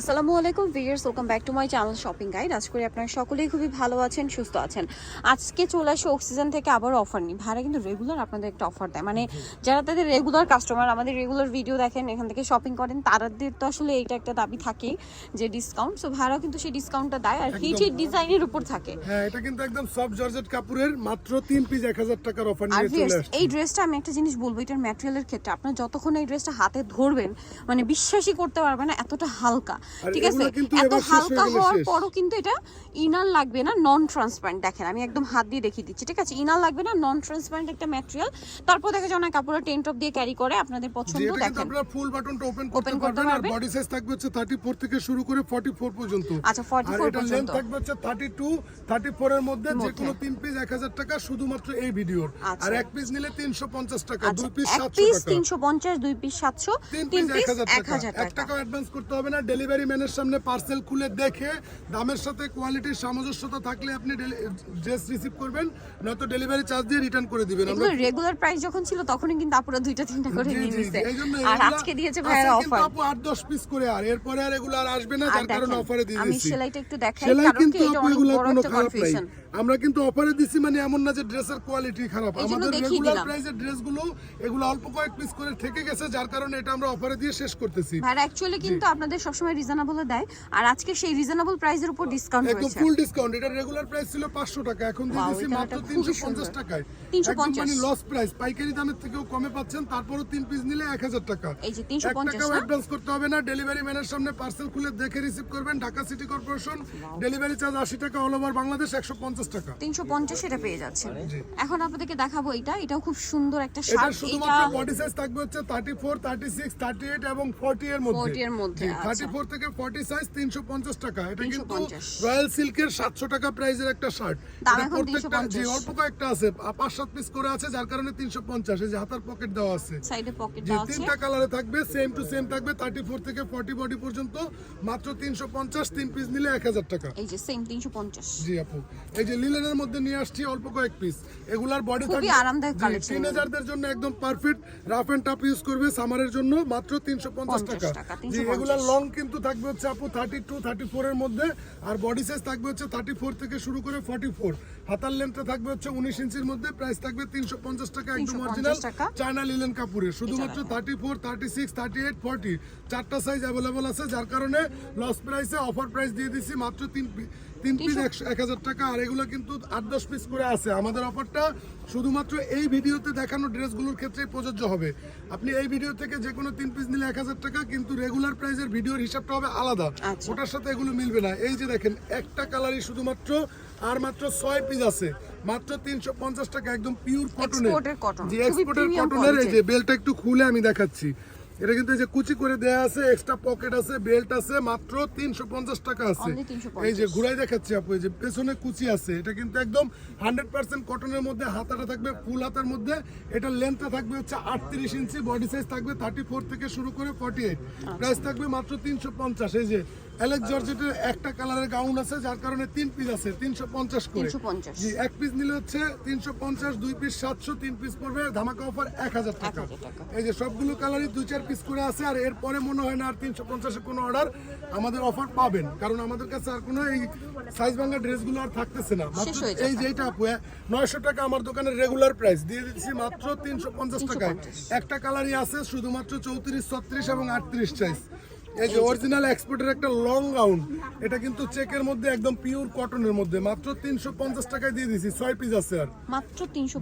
আসসালামু আলাইকুম viewers welcome back to my channel shopping guide. আজ করি আপনারা সকলেই খুবই ভালো আছেন সুস্থ আছেন। আজকে চলে আসে অক্সিজেন থেকে আবার অফার নিই ভাড়া কিন্তু রেগুলার আপনাদের একটা অফার দেয়। মানে যারা তাদের রেগুলার কাস্টমার আমাদের রেগুলার ভিডিও দেখেন এখান থেকে শপিং করেন তাদের তো আসলে এইটা একটা দাবি থাকেই যে ডিসকাউন্ট সো ভাড়াও কিন্তু সেই ডিসকাউন্টটা দেয় আর হিট হিট ডিজাইনের উপর থাকে। হ্যাঁ এটা কিন্তু একদম সফট জর্জেট কাপড়ের মাত্র তিন পিস এক হাজার টাকার অফার নিয়ে চলে আসছে। এই ড্রেসটা আমি একটা জিনিস বলব এটার ম্যাটেরিয়ালের ক্ষেত্রে আপনার যতক্ষণ এই ড্রেসটা হাতে ধরবেন মানে বিশ্বাসই করতে পারবেন না এতটা হালকা। ঠিক আছে? এত হালকা হওয়ার পরও কিন্তু এটা ইনার লাগবে না নন ট্রান্সপারেন্ট দেখেন আমি একদম হাত দিয়ে দেখিয়ে দিচ্ছি ঠিক আছে? ইনার লাগবে না নন ট্রান্সপারেন্ট একটা ম্যাটেরিয়াল তারপর দেখা যায় অনেক কাপড়ের টেন টপ দিয়ে ক্যারি করে আপনাদের পছন্দ দেখেন। আপনারা ফুল বাটনটা ওপেন করতে পারবেন আর বডি সাইজ থাকবে হচ্ছে 34 থেকে শুরু করে 44 পর্যন্ত। আচ্ছা, 44 আর পর্যন্ত। লেন্থ থাকবে হচ্ছে 32 34 এর মধ্যে যে কোনো তিন পিস 1000 টাকা শুধুমাত্র এই ভিডিওর। আচ্ছা। আর এক পিস নিলে 350 টাকা আচ্ছা দুই পিস 700 পিস টাকা। তিনশো পঞ্চাশ দুই পিস সাতশো তিন তিন পিস পিস এক হাজার এক টাকা। হাজার এক টাকা। অ্যাডভান্স করতে হবে না ডেলিভারি ম্যানের সামনে পার্সেল খুলে দেখে দামের সাথে কোয়ালিটির সামঞ্জস্যতা থাকলে আপনি ড্রেস রিসিভ করবেন নয়তো ডেলিভারি চার্জ দিয়ে রিটার্ন করে দিবেন। এগুলো রেগুলার প্রাইস যখন ছিল তখনই কিন্তু আপুরা দুইটা তিনটা করে নিয়ে নিছে। আর আজকে দিয়েছে ভাইয়ের অফার আপু আট দশ পিস করে আর এরপরে আর এগুলো আর আসবে না আর যার কারণে অফারে দিয়ে আমি সেলাইটা একটু দেখাই কারণ কি এটা অনেক বড় একটা কনফিউশন আমরা কিন্তু অফারে দিচ্ছি মানে এমন না যে ড্রেসের কোয়ালিটি খারাপ। আমাদের রেগুলার। প্রাইসের ড্রেসগুলো এগুলো অল্প কয়েক পিস করে থেকে গেছে যার কারণে এটা আমরা অফারে দিয়ে শেষ করতেছি। ভাইরা অ্যাকচুয়ালি কিন্তু আপনাদের সবসময় রিজনেবল দেয়। আর আজকে সেই রিজনেবল প্রাইসের উপর ডিসকাউন্ট একদম ফুল ডিসকাউন্ট এটা রেগুলার প্রাইস ছিল 500 টাকা এখন দিয়ে দিছি মাত্র 350 টাকায়। 350 মানে লস প্রাইস পাইকারি দামের থেকেও কমে পাচ্ছেন তারপরও তিন পিস নিলে 1000 টাকা। এই যে 350 টাকাও না? অ্যাডভান্স করতে হবে না। ডেলিভারি ম্যানের সামনে পার্সেল খুলে দেখে রিসিভ করবেন। Dhaka city corporation delivery charge 80 টাকা অল ওভার বাংলাদেশ 150 টাকা। তিনশো পঞ্চাশ এটা পেয়ে যাচ্ছে এখন আপনাদেরকে দেখাবো এটা। এটাও খুব সুন্দর একটা শার্ট। এটা শুধুমাত্র বডি সাইজ থাকবে হচ্ছে 34 36 38 এবং 40 এর মধ্যে। 40 এর মধ্যে, আচ্ছা। 34 থেকে 40 সাইজ 350 টাকা। এটা কিন্তু রয়্যাল সিল্কের 700 টাকা প্রাইজের একটা শার্ট প্রত্যেকটা 350 যে অল্প কয়েকটা আছে। পাঁচ সাত পিস করে আছে যার কারণে 350 এই যে হাতার পকেট দেওয়া আছে। সাইডে পকেট যে দেওয়া আছে। তিনটা কালারে থাকবে সেম টু সেম থাকবে 34 থেকে 40 বডি পর্যন্ত। মাত্র 350 তিন পিস নিলে 1000 টাকা। এই যে সেম তিনশো পঞ্চাশ। জি আপু। এই যে লিলেনের মধ্যে নিয়ে আসছি অল্প কয়েক পিস এগুলার বডি খুবই আরামদায়ক টিনেজারদের জন্য একদম perfect rough and tough use করবে সামারের জন্য মাত্র 350 টাকা। টাকা, জি 350 এগুলার লং কিন্তু থাকবে হচ্ছে আপু 32 34 এর মধ্যে আর বডি সাইজ থাকবে হচ্ছে 34 থেকে শুরু করে 44 হাতার লেন্থটা থাকবে হচ্ছে 19 ইঞ্চির মধ্যে প্রাইস থাকবে 350 টাকা একদম অরিজিনাল। চায়না লিলেন কাপুরের শুধুমাত্র 34 36 38 40 চারটা সাইজ অ্যাভেলেবল আছে যার কারণে লস প্রাইসে অফার প্রাইস দিয়ে দিচ্ছি মাত্র তিন তিন পিস এক হাজার টাকা আর এগুলো কিন্তু আট দশ পিস করে আছে। আমাদের অফারটা শুধুমাত্র এই ভিডিওতে দেখানো ড্রেসগুলোর ক্ষেত্রে প্রযোজ্য হবে। আপনি এই ভিডিও থেকে যে কোনো তিন পিস নিলে এক হাজার টাকা কিন্তু রেগুলার প্রাইসের ভিডিওর হিসাবটা হবে আলাদা। আচ্ছা। ওটার সাথে এগুলো মিলবে না। এই যে দেখেন একটা কালারই শুধুমাত্র আর মাত্র ছয় পিস আছে। মাত্র তিনশো পঞ্চাশ টাকা একদম পিওর কটনের খুবই এক্সপোর্টের কটনের এই যে বেলটা একটু খুলে আমি দেখাচ্ছি। এটা কিন্তু এই যে কুচি করে দেয়া আছে এক্সট্রা পকেট আছে বেল্ট আছে মাত্র তিনশো পঞ্চাশ টাকা আছে। এই যে ঘুরাই দেখাচ্ছি আপু এই যে পেছনে কুচি আছে এটা কিন্তু একদম হান্ড্রেড পার্সেন্ট কটনের মধ্যে হাতাটা থাকবে ফুল হাতার মধ্যে এটা লেন্থটা থাকবে হচ্ছে আটত্রিশ ইঞ্চি বডি সাইজ থাকবে থার্টি ফোর থেকে শুরু করে ফর্টি এইট প্রাইস থাকবে মাত্র তিনশো পঞ্চাশ এই যে অ্যালেক্স জর্জেটের একটা কালারের গাউন আছে যার কারণে তিন পিস আছে তিনশো পঞ্চাশ করে। জি এক পিস নিলে হচ্ছে তিনশো পঞ্চাশ দুই পিস সাতশো তিন পিস পড়বে ধামাকা অফার এক হাজার টাকা। এই যে সবগুলো কালারই দুই চার পিস করে আছে আর এরপরে মনে হয় না আর তিনশো পঞ্চাশের কোনো অর্ডার আমাদের অফার পাবেন। কারণ আমাদের কাছে আর কোনো এই সাইজ ভাঙ্গা ড্রেসগুলো আর থাকতেছে না। মাত্র এই যে এইটা আপু নয়শো টাকা আমার দোকানের রেগুলার প্রাইস দিয়ে দিচ্ছি মাত্র তিনশো পঞ্চাশ টাকায়। একটা কালারই আছে শুধুমাত্র চৌত্রিশ ছত্রিশ এবং আটত্রিশ সাইজ এই যে অরিজিনাল এক্সপোর্টের একটা লং গাউন এটা কিন্তু চেকের মধ্যে একদম পিওর কটনের মধ্যে। মাত্র তিনশো পঞ্চাশ টাকায় দিয়ে দিছি ছয় পিস আছে আর। মাত্র তিনশো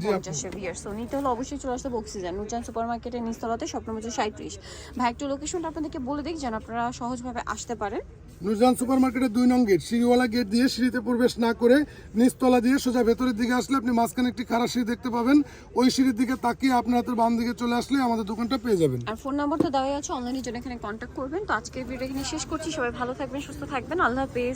এ বিয়ার সো নিতে হলে অবশ্যই চলে আসতে অক্সিজেন নুচান সুপার নিচতলাতে স্বপ্ন হচ্ছে সাঁত্রিশ ভাই একটু লোকেশনটা আপনাদেরকে বলে দিই যেন আপনারা সহজভাবে আসতে পারেন। নুরজান সুপার মার্কেটের দুই নং গেট, সিঁড়িওয়ালা গেট দিয়ে সিঁড়িতে প্রবেশ না করে নিচতলা দিয়ে সোজা ভেতরের দিকে আসলে আপনি মাঝখানে একটি খারাপ সিঁড়ি দেখতে পাবেন। ওই সিঁড়ির দিকে তাকিয়ে আপনার হাতের বাম দিকে চলে আসলে আমাদের দোকানটা পেয়ে যাবেন। আর ফোন নাম্বার তো দেওয়াই আছে অনলাইনে জন্য এখানে কন্ট্যাক্ট করবেন। তো আজকের ভিডিও এখানে শেষ করছি। সবাই ভালো থাকবেন, সুস্থ থাকবেন। আল্লাহ হাফেজ।